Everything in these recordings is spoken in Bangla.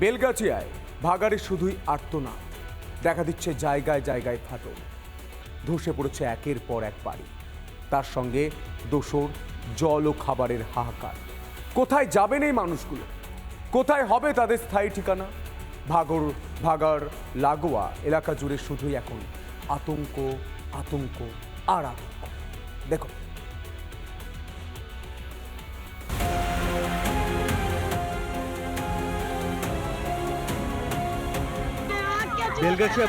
বেলগাছিয়ায় ভাগাড়ে শুধুই আর্তনা দেখা দিচ্ছে জায়গায় জায়গায় ফাটল। ধসে পড়েছে একের পর এক বাড়ি। তার সঙ্গে দোসর, জল ও খাবারের হাহাকার। কোথায় যাবেন এই মানুষগুলো? কোথায় হবে তাদের স্থায়ী ঠিকানা? ভাগর ভাগার লাগোয়া এলাকা জুড়ে শুধুই এখন আতঙ্ক আতঙ্ক আর আতঙ্ক। দেখো বেলগাছিয়া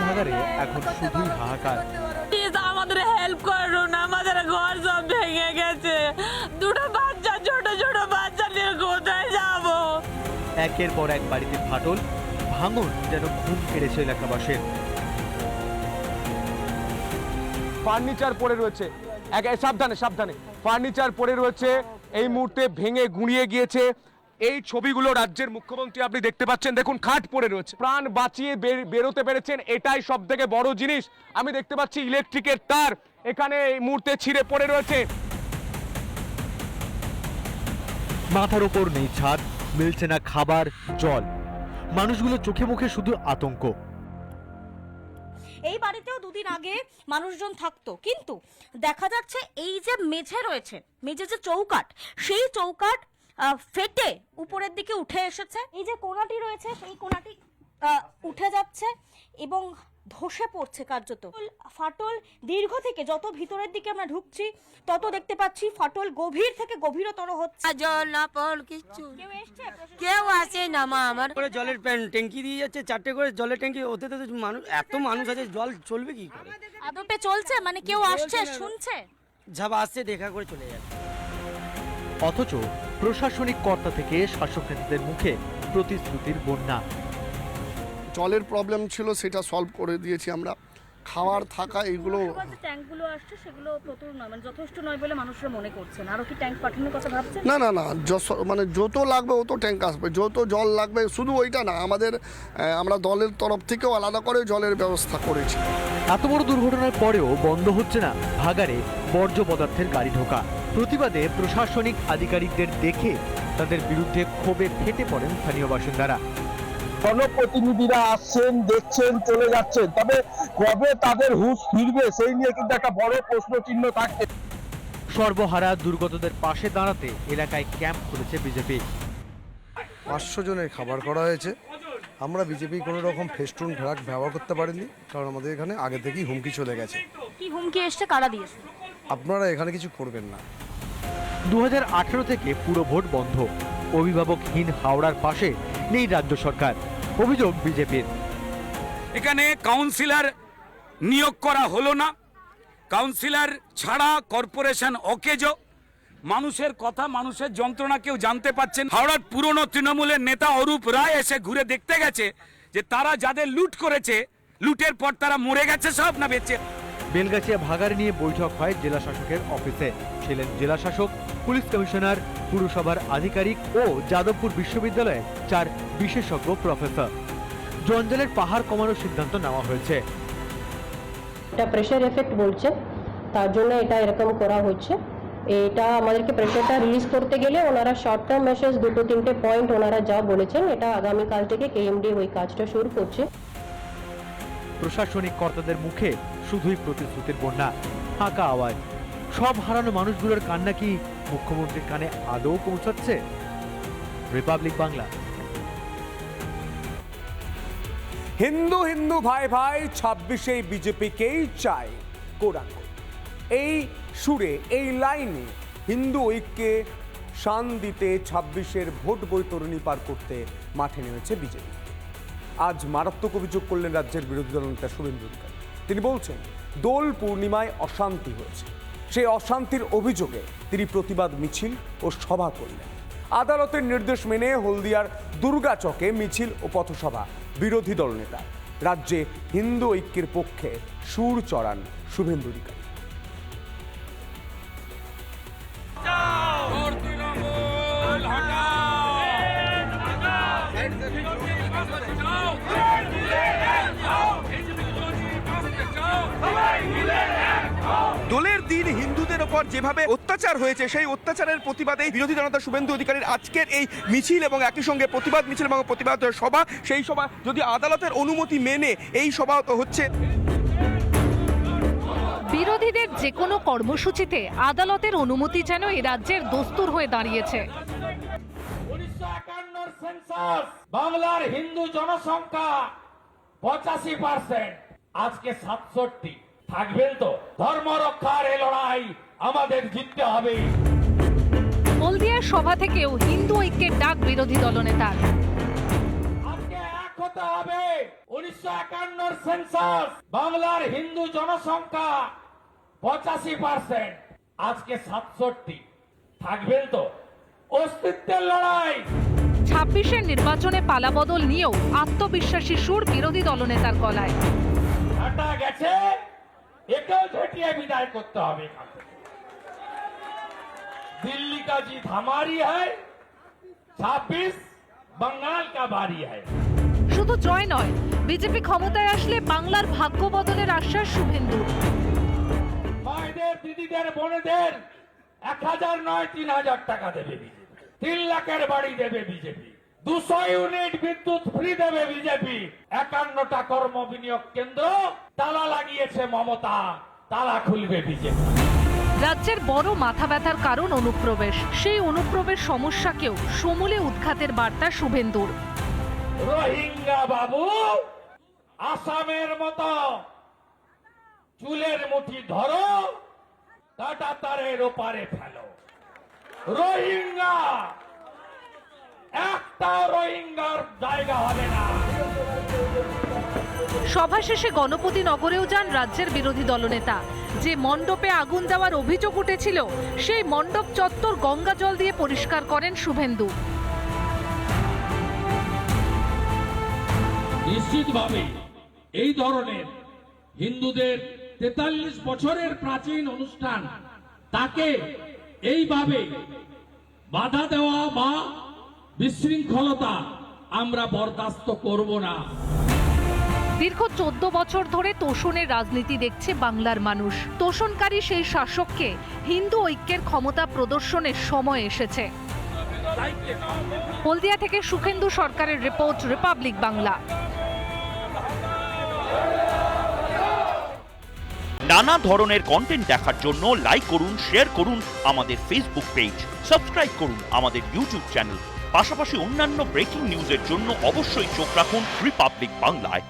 এখন শুধুই হাহাকার। প্লিজ আমাদের হেল্প করুন আমাদের ঘর সব ভেঙে গেছে। দুটো বাচ্চা ছোট ছোট বাচ্চা নিয়ে কোথায় যাব? একের পর এক বাড়িতে ফাটল ভাঙন যেন ঘুম কেড়েছে এলাকাবাসীর। ফার্নিচার পড়ে রয়েছে। এক এক- সাবধানে সাবধানে। ফার্নিচার পড়ে রয়েছে এই মুহূর্তে ভেঙে গুঁড়িয়ে গিয়েছে। এই ছবিগুলো রাজ্যের মুখ্যমন্ত্রী আপনি দেখতে পাচ্ছেন। দেখুন খাট পড়ে রয়েছে। প্রাণ বাঁচিয়ে বেরোতে পেরেছেন এটাই সব থেকে বড় জিনিস। আমি দেখতে পাচ্ছি ইলেকট্রিকের তার এখানে এই মুহূর্তে ছিঁড়ে পড়ে রয়েছে। মাথার ওপর নেই ছাদ মিলছে না খাবার জল। মানুষগুলো চোখে মুখে শুধু আতঙ্ক। এই বাড়িতেও দুদিন আগে মানুষজন থাকতো কিন্তু দেখা যাচ্ছে এই যে মেঝে রয়েছে মেঝে যে চৌকাট সেই চৌকাট ফেটে উপরের দিকে উঠে এসেছে। এই যে কোনাটি রয়েছে সেই কোনাটি আহ, উঠে যাচ্ছে এবং ধসে পড়ছে কার্যত। ফাটল দীর্ঘ থেকে যত ভিতরের দিকে আমরা ঢুকছি তত দেখতে পাচ্ছি ফাটল গভীর থেকে গভীরতর হচ্ছে। জল না পল কিচ্ছু। কেউ এসছে? কেউ আসে না মা আমার। করে জলের প্যান ট্যাঙ্কি দিয়ে যাচ্ছে চারটে করে জলের ট্যাঙ্কি ওতে তো মানুষ এত মানুষ আছে জল চলবে কি করে? আদপে চলছে মানে কেউ আসছে শুনছে? ঝাপ আসছে দেখা করে চলে যাচ্ছে। অথচ প্রশাসনিক কর্তা থেকে শাসক নেতাদের মুখে প্রতিশ্রুতির বন্যা। জলের প্রবলেম ছিল, সেটা সলভ করে দিয়েছি আমরা। খাওয়ার থাকা এগুলো ট্যাঙ্কগুলো আসছে সেগুলো প্রচুর নয় মানে যথেষ্ট নয় বলে মানুষরা মনে করছেন আরও কি ট্যাঙ্ক পাঠানোর কথা ভাবছেন? না না না মানে যত লাগবে অত ট্যাঙ্ক আসবে। যত জল লাগবে শুধু ওইটা না আমাদের আমরা দলের তরফ থেকেও আলাদা করে জলের ব্যবস্থা করেছি। এত বড় দুর্ঘটনার পরেও বন্ধ হচ্ছে না ভাগাড়ে বর্জ্য পদার্থের গাড়ি ঢোকা। প্রতিবাদে প্রশাসনিক আধিকারিকদের দেখে তাদের বিরুদ্ধে ক্ষোভে ফেটে পড়েন স্থানীয় বাসিন্দারা। জনপ্রতিনিধিরা আসছেন দেখছেন চলে যাচ্ছেন। তবে কবে তাদের হুঁশ ফিরবে সেই নিয়ে কিন্তু একটা বড় প্রশ্ন চিহ্ন থাকছে। সর্বহারা দুর্গতদের পাশে দাঁড়াতে এলাকায় ক্যাম্প খুলেছে বিজেপি। পাঁচশো জনের খাবার করা হয়েছে। আমরা বিজেপি কোনো রকম ফেস্টুন ফ্ল্যাগ ব্যবহার করতে পারিনি কারণ আমাদের এখানে আগে থেকেই হুমকি চলে গেছে। কি হুমকি এসছে কারা দিয়েছে? আপনারা এখানে কিছু করবেন না। দু হাজার আঠেরো থেকে পুরো ভোট বন্ধ। অভিভাবকহীন হাওড়ার পাশে নেই রাজ্য সরকার। অভিযোগ বিজেপির। এখানে কাউন্সিলর নিয়োগ করা হলো না। কাউন্সিলর ছাড়া কর্পোরেশন অকেজ। মানুষের কথা, মানুষের যন্ত্রণা কেউ জানতে পাচ্ছেন হাওড়ার পুরনো তৃণমূলের নেতা অরূপ রায় এসে ঘুরে দেখতে গেছে যে তারা যাদের লুট করেছে, লুটের পর তারা মরে গেছে সব না বেঁচে। বেলগাছিয়া ভাগাড় নিয়ে বৈঠক হয় জেলা শাসকের অফিসে। ছিলেন জেলা শাসক, পুলিশ কমিশনার, পুরসভার আধিকারিক ও যাদবপুর বিশ্ববিদ্যালয়ের চার বিশেষজ্ঞ প্রফেসর। জঞ্জালের পাহাড় কমানোর সিদ্ধান্ত নেওয়া হয়েছে। এটা প্রেশার এফেক্ট বলছে। তার জন্য এটা এরকম করা হচ্ছে। এটা আমাদেরকে প্রেশারটা রিলিজ করতে গেলে ওনারা শর্ট টার্ম মেসেজ দুটো, তিনটে পয়েন্ট ওনারা যা বলেছেন, এটা আগামীকাল থেকে কেএমডি ওই কাজটা শুরু করছে। প্রশাসনিক কর্তাদের মুখে শুধুই প্রতিশ্রুতির বন্যা, ফাঁকা আওয়াজ। সব হারানো মানুষগুলোর কান্না কি মুখ্যমন্ত্রীর কানে আদৌ পৌঁছাচ্ছে? রিপাবলিক বাংলা। হিন্দু হিন্দু ভাই ভাই, ছাব্বিশে বিজেপিকেই চায় কোরাঙ্গ এই সুরে, এই লাইনে হিন্দু ঐক্যে শান দিতে ছাব্বিশের ভোট বৈতরণী পার করতে মাঠে নেমেছে বিজেপি। আজ মারাত্মক অভিযোগ করলেন রাজ্যের বিরোধী দল নেতা অধিকারী। তিনি বলছেন, দোল পূর্ণিমায় অশান্তি হয়েছে। সেই অশান্তির অভিযোগে তিনি প্রতিবাদ মিছিল ও সভা করলেন। আদালতের নির্দেশ মেনে হলদিয়ার দুর্গাচকে মিছিল ও পথসভা, বিরোধী দল নেতা, রাজ্যে হিন্দু ঐক্যের পক্ষে সুর চড়ান শুভেন্দু অধিকারী। দোলের দিন হিন্দুদের ওপর যেভাবে অত্যাচার হয়েছে সেই অত্যাচারের প্রতিবাদে বিরোধী জনতা শুভেন্দু অধিকারীর আজকের এই মিছিল এবং একই সঙ্গে প্রতিবাদ মিছিল এবং প্রতিবাদ সভা সেই সভা যদি আদালতের অনুমতি মেনে এই সভা হচ্ছে। বিরোধীদের যে কোনো কর্মসূচিতে আদালতের অনুমতি যেন এ রাজ্যের দস্তুর হয়ে দাঁড়িয়েছে। বাংলার হিন্দু জনসংখ্যা পঁচাশি পার্সেন্ট আজকে সাতষট্টি। থাকবেন তো। ধর্ম রক্ষার এ লড়াই আমাদের জিততে হবে। হলদিয়ার সভা থেকেও হিন্দু ঐক্যের ডাক বিরোধী দলনেতার আজকে এক হতে হবে। উনিশশো একান্নর সেন্সাস বাংলার হিন্দু জনসংখ্যা পঁচাশি পার্সেন্ট আজকে সাতষট্টি। থাকবেন তো। অস্তিত্বের লড়াই। ছাব্বিশের নির্বাচনে পালাবদল নিয়েও আত্মবিশ্বাসী সুর বিরোধী দলনেতার গলায়। গেছে। একেও ঝেঁটিয়ে বিদায় করতে হবে এখান থেকে। दिल्ली का जीत हमारी है छब्बीस बंगाल का बारी है শুধু জয় নয় বিজেপি ক্ষমতায় আসলে বাংলার ভাগ্য বদলের আশ্বাস শুভেন্দুর মায়েদের দিদিদের বোনেদের এক হাজার নয় তিন হাজার টাকা দেবে বিজেপি তিন লাখের বাড়ি দেবে বিজেপি দুশো ইউনিট বিদ্যুৎ ফ্রি দেবে বিজেপি একান্নটা কর্ম বিনিয়োগ কেন্দ্র তালা লাগিয়েছে মমতা তালা খুলবে বিজেপি। রাজ্যের বড় মাথা ব্যথার কারণ অনুপ্রবেশ। সেই অনুপ্রবেশ সমস্যাকেও সমূলে উৎখাতের বার্তা শুভেন্দুর। রোহিঙ্গা বাবু আসামের মতো চুলের মুঠি ধরো কাটা তারের ওপারে ফেলো। রোহিঙ্গা একটা রোহিঙ্গার জায়গা হবে না। সভা শেষে গণপতি নগরেও যান রাজ্যের বিরোধী দলনেতা। যে মণ্ডপে আগুন দেওয়ার অভিযোগ উঠেছিল, সেই মণ্ডপ চত্বর গঙ্গা জল দিয়ে পরিষ্কার করেন শুভেন্দু। নিশ্চিতভাবে এই ধরনের হিন্দুদের তেতাল্লিশ বছরের প্রাচীন অনুষ্ঠান, তাকে এইভাবে বাধা দেওয়া বা বিশৃঙ্খলতা আমরা বরদাস্ত করব না। দীর্ঘ চোদ্দ বছর ধরে তোষণের রাজনীতি দেখছে বাংলার মানুষ। তোষণকারী সেই শাসককে হিন্দু ঐক্যের ক্ষমতা প্রদর্শনের সময় এসেছে। হলদিয়া থেকে সুখেন্দু সরকারের রিপোর্ট, রিপাবলিক বাংলা। নানা ধরনের কন্টেন্ট দেখার জন্য লাইক করুন শেয়ার করুন আমাদের ফেসবুক পেজ সাবস্ক্রাইব করুন আমাদের ইউটিউব চ্যানেল পাশাপাশি অন্যান্য ব্রেকিং নিউজের জন্য অবশ্যই চোখ রাখুন রিপাবলিক বাংলায়